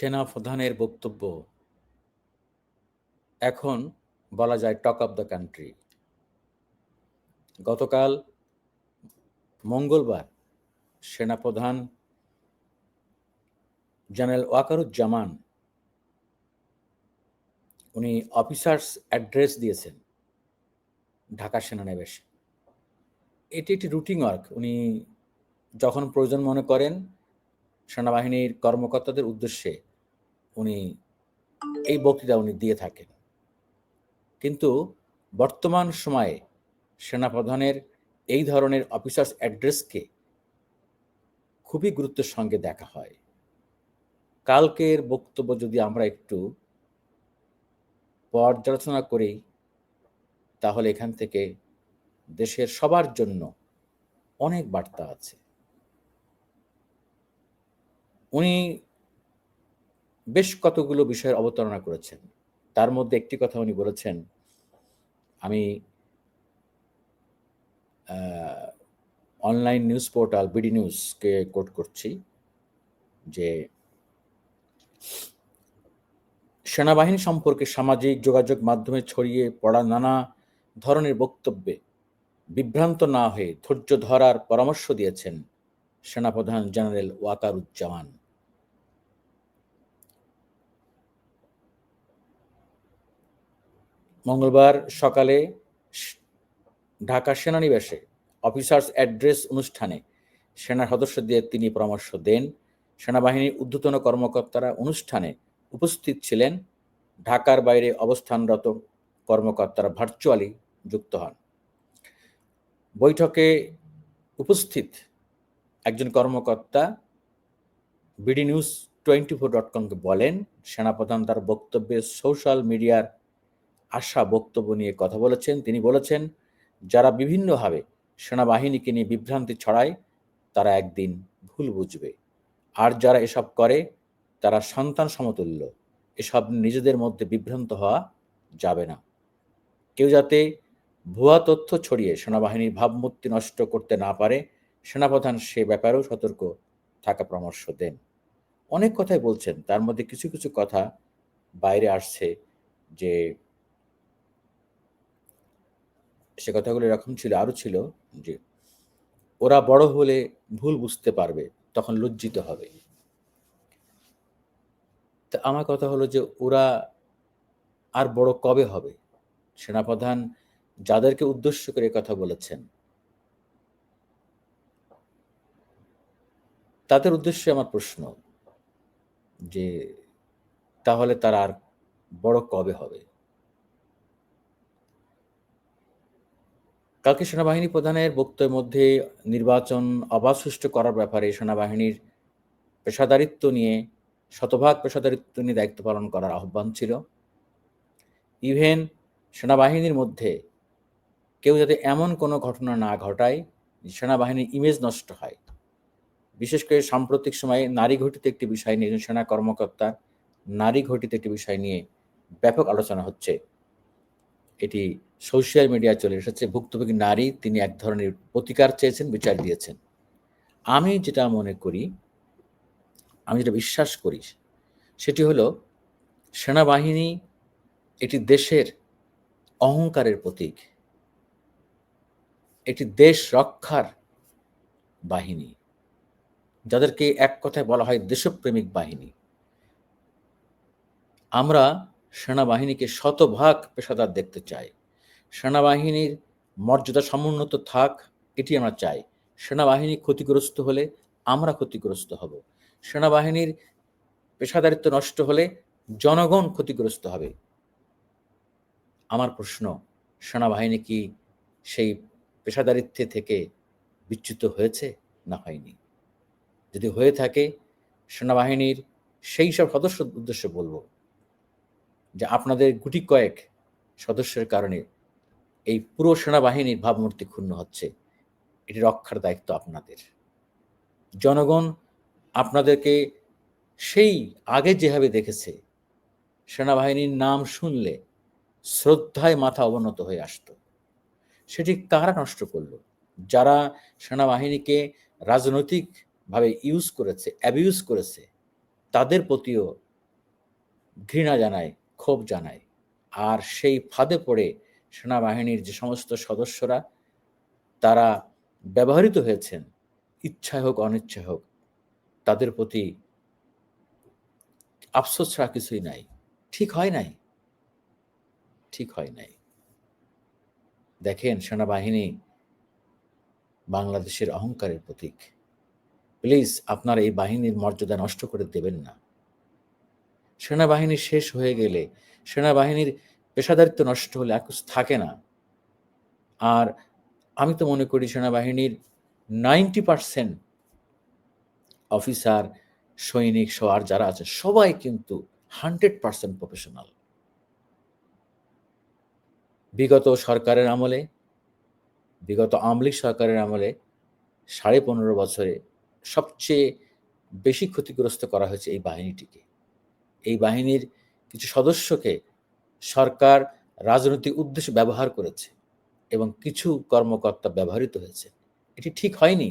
সেনা প্রধানের বক্তব্য। এখন বলা যায় টক অফ দ্য কান্ট্রি। গতকাল মঙ্গলবার সেনাপ্রধান জেনারেল ওয়াকারুজ্জামান উনি অফিসার্স অ্যাড্রেস দিয়েছেন ঢাকা সেনানিবাসে। এটি একটি রুটিন ওয়ার্ক। উনি যখন প্রয়োজন মনে করেন, সেনাবাহিনীর কর্মকর্তাদের উদ্দেশ্যে উনি, এই বক্তৃতা উনি দিয়ে থাকেন। কিন্তু বর্তমান সময়ে সেনাপ্রধানের এই ধরনের অফিসার্স অ্যাড্রেসকে খুবই গুরুত্বের সঙ্গে দেখা হয়। কালকের বক্তব্য যদি আমরা একটু পর্যালোচনা করি, তাহলে এখান থেকে দেশের সবার জন্য অনেক বার্তা আছে। উনি বেশ কতগুলো বিষয়ের অবতারণা করেছেন। তার মধ্যে একটি কথা উনি বলেছেন, আমি অনলাইন নিউজ পোর্টাল বিডি নিউজকে কোট করছি যে সেনাবাহিনী সম্পর্কে সামাজিক যোগাযোগ মাধ্যমে ছড়িয়ে পড়া নানা ধরনের বক্তব্যে বিভ্রান্ত না হয়ে ধৈর্য ধরার পরামর্শ দিয়েছেন সেনাপ্রধান জেনারেল ওয়াকারুজ্জামান। মঙ্গলবার সকালে ঢাকা সেনানিবাসে অফিসার্স অ্যাড্রেস অনুষ্ঠানে সেনা সদস্যদের তিনি পরামর্শ দেন। সেনাবাহিনীর ঊর্ধ্বতন কর্মকর্তারা অনুষ্ঠানে উপস্থিত ছিলেন। ঢাকার বাইরে অবস্থানরত কর্মকর্তারা ভার্চুয়ালি যুক্ত হন। বৈঠকে উপস্থিত একজন কর্মকর্তা BD news twenty four dot কমকে বলেন, সেনাপ্রধান তার বক্তব্যে সোশ্যাল মিডিয়ার আশা বক্তব্য নিয়ে কথা বলেছেন। তিনি বলেছেন, যারা বিভিন্নভাবে সেনাবাহিনীকে নিয়ে বিভ্রান্তি ছড়ায়, তারা একদিন ভুল বুঝবে। আর যারা এসব করে, তারা সন্তান সমতুল্য। এসব নিজেদের মধ্যে বিভ্রান্ত হওয়া যাবে না। কেউ যাতে ভুয়া তথ্য ছড়িয়ে সেনাবাহিনীর ভাবমূর্তি নষ্ট করতে না পারে, সেনাপ্রধান সে ব্যাপারেও সতর্ক থাকা পরামর্শ দেন। অনেক কথাই বলছেন। তার মধ্যে কিছু কিছু কথা বাইরে আসছে যে সে কথাগুলো এরকম ছিল, আরও ছিল যে ওরা বড় হলে ভুল বুঝতে পারবে, তখন লজ্জিত হবে। তা আমার কথা হলো যে ওরা আর বড় কবে হবে? সেনাপ্রধান যাদেরকে উদ্দেশ্য করে কথা বলেছেন, তাদের উদ্দেশ্যে আমার প্রশ্ন যে তাহলে তারা আর বড় কবে হবে? কালকে সেনাবাহিনী প্রধানের বক্তব্যের মধ্যে নির্বাচন অবাধ সুষ্ঠু করার ব্যাপারে সেনাবাহিনীর পেশাদারিত্ব নিয়ে, শতভাগ পেশাদারিত্ব নিয়ে দায়িত্ব পালন করার আহ্বান ছিল। ইভেন সেনাবাহিনীর মধ্যে কেউ যাতে এমন কোনো ঘটনা না ঘটায়, সেনাবাহিনীর ইমেজ নষ্ট হয়। বিশেষ করে সাম্প্রতিক সময়ে নারী ঘটিত একটি বিষয় নিয়ে সেনা কর্মকর্তা নারী ঘটিত একটি বিষয় নিয়ে ব্যাপক আলোচনা হচ্ছে। এটি সোশ্যাল মিডিয়া চলে এসেছে। ভুক্তভোগী নারী তিনি এক ধরনের প্রতিকার চেয়েছেন, বিচার দিয়েছেন। আমি যেটা মনে করি, আমি যেটা বিশ্বাস করি, সেটি হলো সেনাবাহিনী এটি দেশের অহংকারের প্রতীক। এটি দেশ রক্ষার বাহিনী, যাদেরকে এক কথায় বলা হয় দেশপ্রেমিক বাহিনী। আমরা সেনাবাহিনীকে শতভাগ পেশাদার দেখতে চাই। সেনাবাহিনীর মর্যাদা সমুন্নত থাক, এটি আমরা চাই। সেনাবাহিনী ক্ষতিগ্রস্ত হলে আমরা ক্ষতিগ্রস্ত হব। সেনাবাহিনীর পেশাদারিত্ব নষ্ট হলে জনগণ ক্ষতিগ্রস্ত হবে। আমার প্রশ্ন, সেনাবাহিনী কি সেই পেশাদারিত্বে থেকে বিচ্যুত হয়েছে না হয়নি? যদি হয়ে থাকে, সেনাবাহিনীর সেই সব সদস্য উদ্দেশ্যে বলব যে আপনাদের গুটি কয়েক সদস্যের কারণে এই পুরো সেনাবাহিনীর ভাবমূর্তি ক্ষুণ্ণ হচ্ছে, এটি রক্ষার দায়িত্ব আপনাদের। জনগণ আপনাদেরকে সেই আগে যেভাবে দেখেছে, সেনাবাহিনীর নাম শুনলে শ্রদ্ধায় মাথা অবনত হয়ে আসত। সেটি কারা নষ্ট করল? যারা সেনাবাহিনীকে রাজনৈতিকভাবে ইউজ করেছে অ্যাবিউজ করেছে, তাদের প্রতিও ঘৃণা জানায় ক্ষোভ জানায়। আর সেই ফাঁদে পড়ে সেনাবাহিনীর যে সমস্ত সদস্যরা, তারা ব্যবহৃত হয়েছেন, ইচ্ছায় হোক, অনিচ্ছায় হোক, তাদের প্রতি আফসোস ছাড়া কিছুই নাই। ঠিক হয় নাই? ঠিক হয় নাই। দেখেন সেনাবাহিনী বাংলাদেশের অহংকারের প্রতীক। প্লিজ আপনার এই বাহিনীর মর্যাদা নষ্ট করে দেবেন না। সেনাবাহিনী শেষ হয়ে গেলে সেনাবাহিনীর পেশাদারিত্ব নষ্ট হলে কিছু থাকে না। আর আমি তো মনে করি সেনাবাহিনীর নাইনটি পারসেন্ট অফিসার, সৈনিক, সহ আর যারা আছে, সবাই কিন্তু হান্ড্রেড পারসেন্ট প্রফেশনাল। বিগত সরকারের আমলে, বিগত আমলিক সরকারের আমলে সাড়ে পনেরো বছরে সবচেয়ে বেশি ক্ষতিগ্রস্ত করা হয়েছে এই বাহিনীটিকে। এই বাহিনীর কিছু সদস্যকে সরকার রাজনৈতিক উদ্দেশ্যে ব্যবহার করেছে এবং কিছু কর্মকর্তা ব্যবহৃত হয়েছে। এটি ঠিক হয়নি।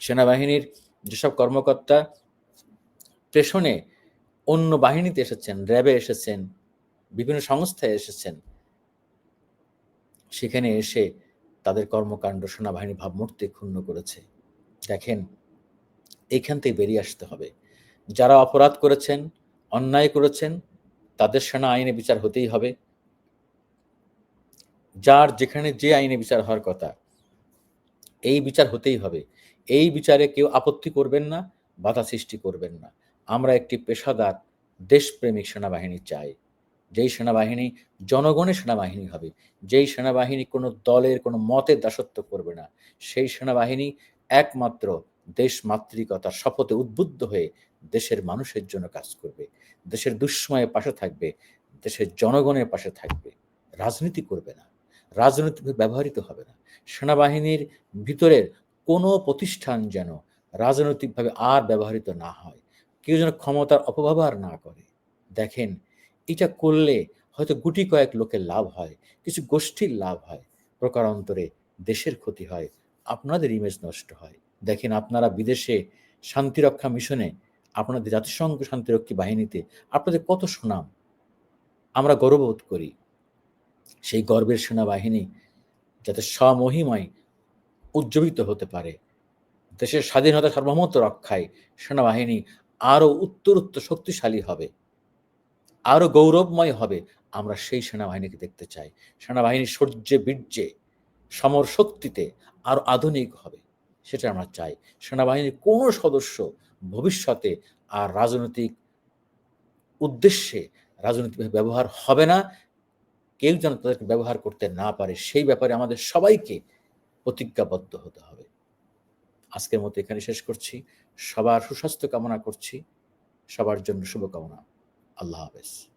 সেনাবাহিনীর যেসব কর্মকর্তা প্রেষণে অন্য বাহিনীতে এসেছেন, র্যাবে এসেছেন, বিভিন্ন সংস্থায় এসেছেন, সেখানে এসে তাদের কর্মকাণ্ড সেনাবাহিনী ভাবমূর্তি ক্ষুণ্ণ করেছে। দেখেন, এখান থেকে বেরিয়ে আসতে হবে। যারা অপরাধ করেছেন, অন্যায় করেছেন, তাদের সেনা আইনে বিচার হতেই হবে। যার যেখানে যে আইনে বিচার হওয়ার কথা, এই বিচার হতেই হবে। এই বিচারে কেউ আপত্তি করবেন না, বাধা সৃষ্টি করবেন না। আমরা একটি পেশাদার, দেশপ্রেমিক সেনাবাহিনী চাই। যেই সেনাবাহিনী জনগণের সেনাবাহিনী হবে। যেই সেনাবাহিনী কোনো দলের, কোনো মতের দাসত্ব করবে না, সেই সেনাবাহিনী একমাত্র দেশ মাতৃকতার শপথে উদ্বুদ্ধ হয়ে দেশের মানুষের জন্য কাজ করবে, দেশের দুঃসময়ে পাশে থাকবে, দেশের জনগণের পাশে থাকবে। রাজনীতি করবে না রাজনৈতিক ব্যবহৃত হবে না। সেনাবাহিনীর ভিতরের কোনো প্রতিষ্ঠান যেন রাজনৈতিকভাবে আর ব্যবহৃত না হয়, কেউ যেন ক্ষমতার অপব্যবহার না করে। দেখেন, এটা করলে হয়তো গুটি কয়েক লোকের লাভ হয়, কিছু গোষ্ঠীর লাভ হয়, প্রকারান্তরে দেশের ক্ষতি হয়, আপনাদের ইমেজ নষ্ট হয়। দেখেন আপনারা বিদেশে শান্তিরক্ষা মিশনে আপনাদের জাতিসংঘ শান্তিরক্ষী বাহিনীতে আপনাদের কত সুনাম? আমরা গর্ববোধ করি। সেই গর্বের সেনাবাহিনী যাতে স্বমহিমায় উজ্জীবিত হতে পারে। দেশের স্বাধীনতা সার্বভৌমত্ব রক্ষায় সেনাবাহিনী আরও উত্তরোত্তর শক্তিশালী হবে। আরও গৌরবময় হবে আমরা সেই সেনাবাহিনীকে দেখতে চাই। সেনাবাহিনী সূর্যে, বীর্যে, সমর শক্তিতে আরও আধুনিক হবে। সেটা আমরা চাই। সেনাবাহিনীর কোনো সদস্য ভবিষ্যতে আর রাজনৈতিক উদ্দেশ্যে রাজনৈতিকভাবে ব্যবহার হবে না। কেউ যেন তাদেরকে ব্যবহার করতে না পারে, সেই ব্যাপারে আমাদের সবাইকে প্রতিজ্ঞাবদ্ধ হতে হবে। আজকের মতো এখানে শেষ করছি। সবার সুস্বাস্থ্য কামনা করছি। সবার জন্য শুভকামনা। আল্লাহ হাফেজ।